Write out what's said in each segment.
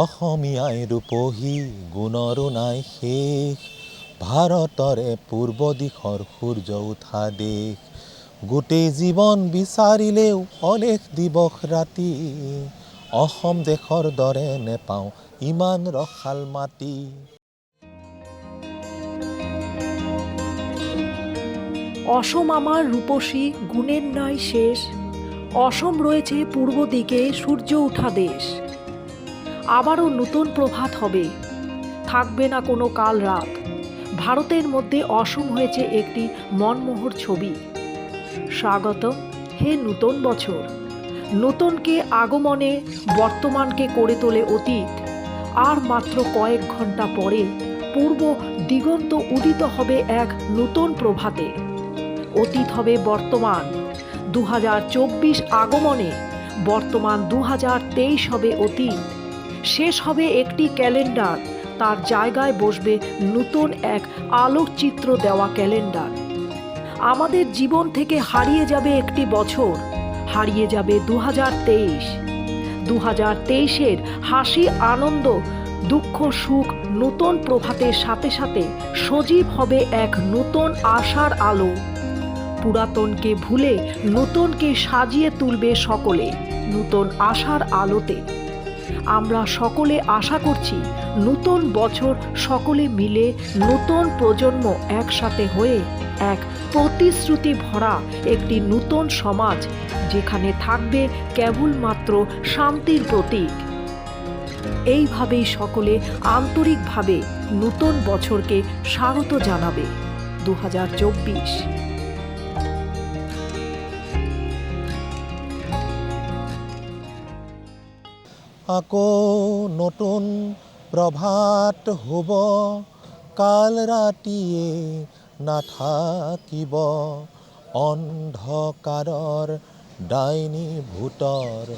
অসমীয়াই ৰূপহী গুণৰো নাই শেষ ভাৰতৰে পূৰ্ব দিশৰ সূৰ্য উঠা দেশ। গোটেই জীৱন বিচাৰিলেও অলেখ দিৱস ৰাতি, অসম দেশৰ দৰে নেপাওঁ ইমান ৰসাল মাটি। অসম আমার রূপসী গুণের নয় শেষ। অসম রয়েছে পূর্ব দিকে সূর্য উঠা দেশ। আবারও নতুন প্রভাত হবে। থাকবে না কোনো কাল রাত। ভারতের মধ্যে অসম হয়েছে একটি মনমোহর ছবি। স্বাগত, হে নূতন বছর। নতুনকে আগমনে বর্তমানকে করে তোলে অতীত। আর মাত্র কয়েক ঘণ্টা পরে পূর্ব দিগন্ত উদিত হবে এক নতুন প্রভাতে। অতীত হবে বর্তমান। দু হাজার চব্বিশ আগমনে বর্তমান দু হাজার তেইশ হবে অতীত। শেষ হবে একটি ক্যালেন্ডার। তার জায়গায় বসবে নতুন এক আলোকচিত্র দেওয়া ক্যালেন্ডার। আমাদের জীবন থেকে হারিয়ে যাবে একটি বছর। হারিয়ে যাবে দু হাজার তেইশ। দু হাজার তেইশের হাসি, আনন্দ, দুঃখ, সুখ নতুন প্রভাতের সাথে সাথে সজীব হবে এক নতুন আশার আলো। পুরাতনকে ভুলে নতুনকে সাজিয়ে তুলবে সকলে নতুন আশার আলোতে। আমরা সকলে আশা করছি নতুন বছর সকলে মিলে নতুন প্রজন্ম একসাথে হয়ে এক প্রতিশ্রুতি ভরা একটি নূতন সমাজ যেখানে থাকবে কেবলমাত্র শান্তির প্রতীক। এইভাবেই সকলে আন্তরিকভাবে নূতন বছরকে স্বাগত জানাবে। দু হাজার চব্বিশ। আকৌ নতুন প্ৰভাত হ'ব, কাল ৰাতিয়ে নাথাকিব অন্ধকাৰৰ ডাইনী ভূতৰ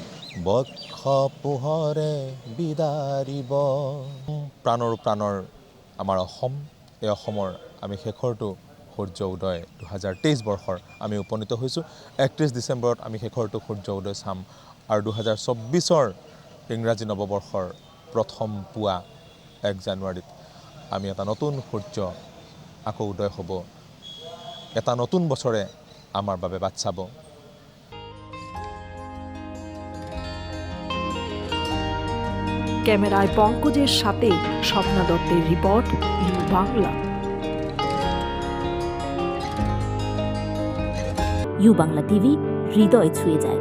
বক্ষ পোহৰে বিদাৰিব প্ৰাণৰ প্ৰাণৰ আমাৰ অসম, এই অসমৰ আমি শেষৰটো সূৰ্য উদয় দুহেজাৰ তেইছ বৰ্ষৰ আমি উপনীত হৈছোঁ। একত্ৰিছ ডিচেম্বৰত আমি শেষৰটো সূৰ্য উদয় চাম। আৰু দুহেজাৰ চৌব্বিছৰ ইংৰাজী নৱবৰ্ষৰ প্ৰথম পুৱা এক জানুৱাৰীত। আমি এটা নতুন সূৰ্য আকৌ উদয় হ'ব। এটা নতুন বছৰে আমাৰ বাবে বাট চাব। ক্যামেরায় পঙ্কজের সাথে স্বপ্না দত্তের report U Bangla. U Bangla TV হৃদয় ছুঁয়ে যায়।